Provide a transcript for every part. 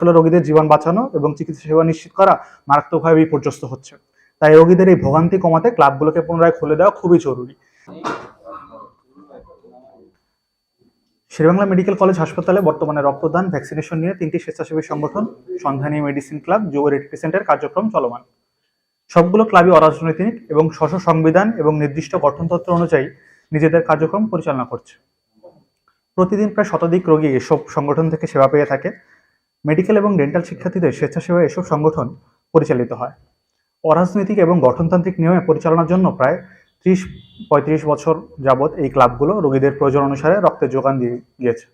ফলে রোগীদের জীবন বাঁচানো এবং চিকিৎসা সেবা নিশ্চিত করা মারাত্মকভাবে বিপর্যস্ত হচ্ছে। তাই রোগীদের এই ভোগান্তি কমাতে ক্লাবগুলোকে পুনরায় খুলে দেওয়া খুবই জরুরি। শেরেবাংলা মেডিকেল কলেজ হাসপাতালে বর্তমানে রক্তদান, ভ্যাকসিনেশন নিয়ে তিনটি স্বেচ্ছাসেবী সংগঠন, সন্ধানী মেডিসিন ক্লাব, যুব রেড সেন্টার কার্যক্রম চলমান। সবগুলো ক্লাবই অরাজনৈতিক এবং স্বশ সংবিধান এবং নির্দিষ্ট গঠনতন্ত্র অনুযায়ী নিজেদের কার্যক্রম পরিচালনা করছে। প্রতিদিন প্রায় শতাধিক রোগী এসব সংগঠন থেকে সেবা পেয়ে থাকে। মেডিকেল এবং ডেন্টাল শিক্ষার্থীদের স্বেচ্ছাসেবা এসব সংগঠন পরিচালিত হয়। অরাজনৈতিক এবং গঠনতান্ত্রিক নিয়মে পরিচালনার জন্য প্রায় ত্রিশ, পঁয়ত্রিশ বছর যাবৎ এই ক্লাবগুলো রোগীদের প্রয়োজন অনুসারে রক্তের যোগান দিয়ে গিয়েছে।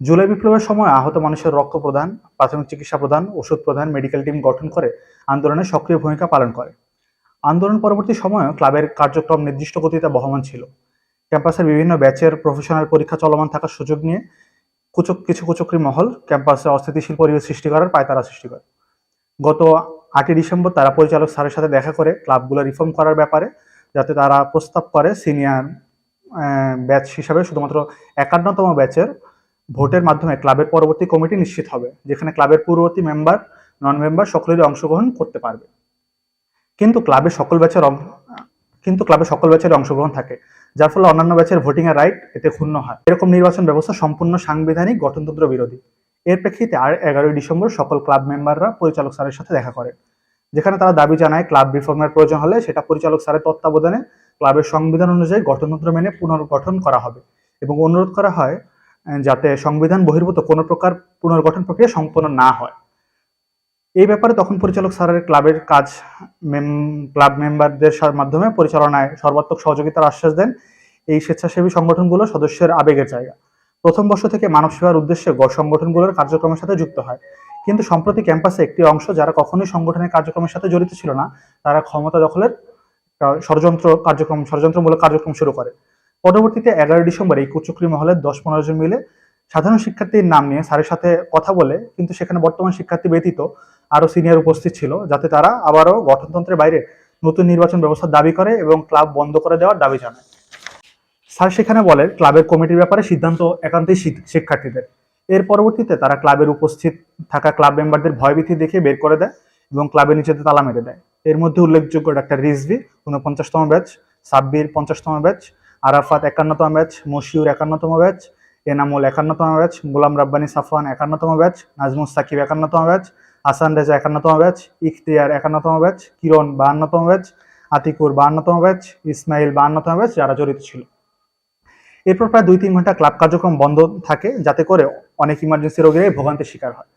জুলাই বিপ্লবের সময় আহত মানুষের রক্ত প্রদান, প্রাথমিক চিকিৎসা প্রদান, ওষুধ প্রদান, মেডিকেল টিম গঠন করে আন্দোলনে সক্রিয় ভূমিকা পালন করে। আন্দোলন পরবর্তী সময়েও ক্লাবের কার্যক্রম নির্দিষ্ট গতিতে বহমান ছিল। ক্যাম্পাসের বিভিন্ন ব্যাচের প্রফেশনাল পরীক্ষা চলমান থাকার সুযোগ নিয়ে কুচক, কিছু কুচক্রি মহল ক্যাম্পাসে অস্থিতিশীল পরিবেশ সৃষ্টি করার পায়তারা সৃষ্টি করে। গত আটই ডিসেম্বর তারা পরিচালক স্যারের সাথে দেখা করে ক্লাবগুলো রিফর্ম করার ব্যাপারে, যাতে তারা প্রস্তাব করে সিনিয়র ব্যাচ হিসাবে শুধুমাত্র একান্নতম ব্যাচের ভোটের মাধ্যমে ক্লাবের পরবর্তী কমিটি নিশ্চিত হবে, যেখানে ক্লাবের পূর্ববর্তী মেম্বার নন মেম্বার সকলেরই অংশগ্রহণ করতে পারবে। কিন্তু ক্লাবের সকল ব্যাচের কিন্তু ক্লাবে সকল ব্যাচের অংশগ্রহণ থাকে। যার ফলে অন্যান্য ব্যাচের ভোটিং এর রাইট এতে ক্ষুণ্ণ হয়। এরকম নির্বাচন ব্যবস্থা সম্পূর্ণ সাংবিধানিক গঠনতন্ত্র বিরোধী। এর প্রেক্ষিতে আর এগারোই ডিসেম্বর সকল ক্লাব মেম্বাররা পরিচালক স্যারের সাথে দেখা করে যেখানে তারা দাবি জানায়, ক্লাব রিফর্মের প্রয়োজন হলে সেটা পরিচালক স্যারের তত্ত্বাবধানে ক্লাবের সংবিধান অনুযায়ী গঠনতন্ত্র মেনে পুনর্গঠন করা হবে এবং অনুরোধ করা হয় যাতে সংবিধান বহির্ভূত কোনো প্রকার পুনর্গঠন প্রক্রিয়া সম্পন্ন না হয়। এই ব্যাপারে তখন পরিচালক স্যারের ক্লাবের কাজ ক্লাব মেম্বারদের মাধ্যমে পরিচালনায় সর্বাত্মক সহযোগিতার আশ্বাস দেন এই স্বেচ্ছাসেবী সংগঠনগুলো সদস্যের আবেগের জায়গা। প্রথম বর্ষ থেকে মানব সেবার উদ্দেশ্যে গ- সংগঠনগুলোর কার্যক্রমের সাথে যুক্ত হয়। কিন্তু সম্প্রতি ক্যাম্পাসে একটি অংশ যারা কখনোই সংগঠনের কার্যক্রমের সাথে জড়িত ছিল না, তারা ক্ষমতা দখলের ষড়যন্ত্র কার্যক্রম, ষড়যন্ত্রমূলক কার্যক্রম শুরু করে। পরবর্তীতে এগারোই ডিসেম্বর এই কুচক্রি মহলের দশ পনেরো জন মিলে সাধারণ শিক্ষার্থীর নাম নিয়ে স্যারের সাথে কথা বলে, কিন্তু সেখানে বর্তমান শিক্ষার্থী ব্যতীত আরও সিনিয়র উপস্থিত ছিল, যাতে তারা আবারও গঠনতন্ত্রের বাইরে নতুন নির্বাচন ব্যবস্থার দাবি করে এবং ক্লাব বন্ধ করে দেওয়ার দাবি জানায়। স্যার সেখানে বলেন ক্লাবের কমিটির ব্যাপারে সিদ্ধান্ত একান্তই শিক্ষার্থীদের। এর পরবর্তীতে তারা ক্লাবের উপস্থিত থাকা ক্লাব মেম্বারদের ভয়ভীতি দেখে বের করে দেয় এবং ক্লাবের নিচেতে তালা মেরে দেয়। এর মধ্যে উল্লেখযোগ্য ডাক্তার রিজভি উনপঞ্চাশতম ব্যাচ সাব্বির পঞ্চাশতম ব্যাচ আরাফাত একান্নতম ব্যাচ মশিউর একান্নতম ব্যাচ এনামুল একান্নতম ব্যাচ গোলাম রাব্বানি সাফওয়ান একান্নতম ব্যাচ নাজমুস সাকিব একান্নতম ব্যাচ হাসান রেজা একান্নতম ব্যাচ ইখতিয়ার একান্নতম ব্যাচ কিরণ বাহান্নতম ব্যাচ আতিকুর বাহান্নতম ব্যাচ ইসমাইল বাহান্নতম ব্যাচ যারা জড়িত ছিল। এরপর প্রায় দুই তিন ঘণ্টা ক্লাব কার্যক্রম বন্ধ থাকে যাতে করে অনেক ইমার্জেন্সি রোগীরাই ভোগান্তির শিকার হয়।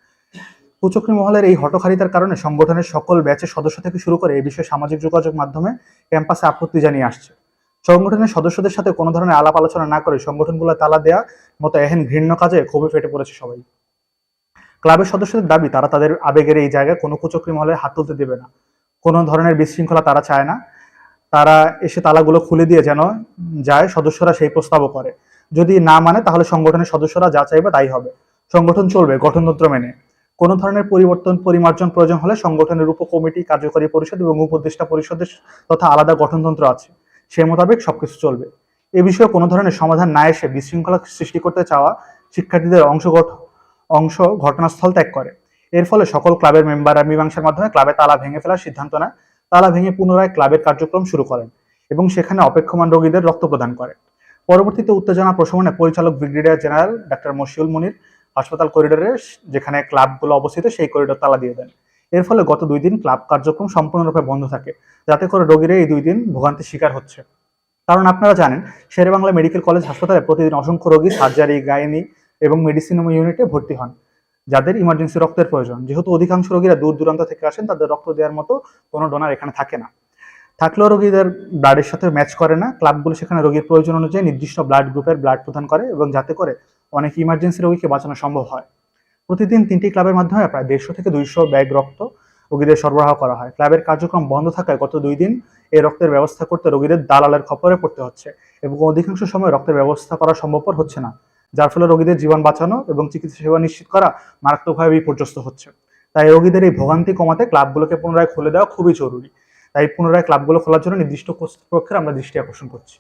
কুচক্রি মহলের এই হটকারিতার কারণে সংগঠনের সকল ব্যাচের সদস্য থেকে শুরু করে এই বিষয়ে সামাজিক যোগাযোগ মাধ্যমে ক্যাম্পাসে আপত্তি জানিয়ে আসছে। সংগঠনের সদস্যদের সাথে কোনো ধরনের আলাপ আলোচনা না করে সংগঠনগুলো তালা দেওয়া মতো এহেন ঘৃণ্য কাজে ক্ষোভে ফেটে পড়েছে সবাই। ক্লাবের সদস্যদের দাবি, তারা তাদের আবেগের এই জায়গায় কোনো কুচক্রি মহলের হাত তুলতে দেবে না। কোনো ধরনের বিশৃঙ্খলা তারা চায় না। তারা এসে তালাগুলো খুলে দিয়ে যেন যায়, সদস্যরা সেই প্রস্তাবও করে। যদি না মানে তাহলে সংগঠনের সদস্যরা যা চাইবে তাই হবে। সংগঠন চলবে, গঠনতন্ত্র মেনে। কোনো ধরনের পরিবর্তন, পরিমার্জন, প্রয়োজন হলে সংগঠনের উপ কমিটি কার্যকরী পরিষদ এবং উপদেষ্টা পরিষদের তথা আলাদা গঠনতন্ত্র আছে। সে মোতাবেক সবকিছু চলবে। এ বিষয়ে কোনো ধরনের সমাধান না এসে বিশৃঙ্খলা সৃষ্টি করতে চাওয়া শিক্ষার্থীদের অংশ অংশ ঘটনাস্থল ত্যাগ করে। এর ফলে সকল ক্লাবের মেম্বাররা মীমাংসার মাধ্যমে ক্লাবে তালা ভেঙে ফেলার সিদ্ধান্ত নেয়, তালা ভেঙে পুনরায় ক্লাবের কার্যক্রম শুরু করেন এবং সেখানে অপেক্ষমান রোগীদের রক্ত প্রদান করে। পরবর্তীতে উত্তেজনা প্রশমনে পরিচালক brigadier general doctor Moshiul Munir হাসপাতাল করিডোরে যেখানে ক্লাবগুলো অবস্থিত, সেই করিডোর তালা দিয়ে দেন। এর ফলে গত দুই দিন ক্লাব কার্যক্রম সম্পূর্ণরূপে বন্ধ থাকে, যাতে করে রোগীরা এই দুই দিন ভোগান্তির শিকার হচ্ছে। কারণ আপনারা জানেন, শেরেবাংলা মেডিকেল কলেজ হাসপাতালে প্রতিদিন অসংখ্য রোগী, সার্জারি, গাইনি এবং মেডিসিন ইউনিটে ভর্তি হন, যাদের ইমার্জেন্সি রক্তের প্রয়োজন। যেহেতু অধিকাংশ রোগীরা দূর দূরান্ত থেকে আসেন, তাদের রক্ত দেওয়ার মতো কোনো ডোনার এখানে থাকে না। থাকলেও রোগীদের ব্লাডের সাথে ম্যাচ করে না। ক্লাবগুলো সেখানে রোগীর প্রয়োজন অনুযায়ী নির্দিষ্ট ব্লাড গ্রুপের ব্লাড প্রদান করে এবং যাতে করে অনেক ইমার্জেন্সি রোগীকে বাঁচানো সম্ভব হয়। প্রতিদিন তিনটি ক্লাবের মাধ্যমে প্রায় দেড়শো থেকে দুইশো ব্যাগ রক্ত রোগীদের সরবরাহ করা হয়। ক্লাবের কার্যক্রম বন্ধ থাকায় গত দুই দিন এই রক্তের ব্যবস্থা করতে রোগীদের দালালের খপরে পড়তে হচ্ছে এবং অধিকাংশ সময় রক্তের ব্যবস্থা করা সম্ভবপর হচ্ছে না। যার ফলে রোগীদের জীবন বাঁচানো এবং চিকিৎসা সেবা নিশ্চিত করা মারাত্মকভাবে বিপর্যস্ত হচ্ছে। তাই রোগীদের এই ভোগান্তি কমাতে ক্লাবগুলোকে পুনরায় খুলে দেওয়া খুবই জরুরি। তাই পুনরায় ক্লাবগুলো খোলার জন্য নির্দিষ্ট কর্তৃপক্ষের আমরা দৃষ্টি আকর্ষণ করছি।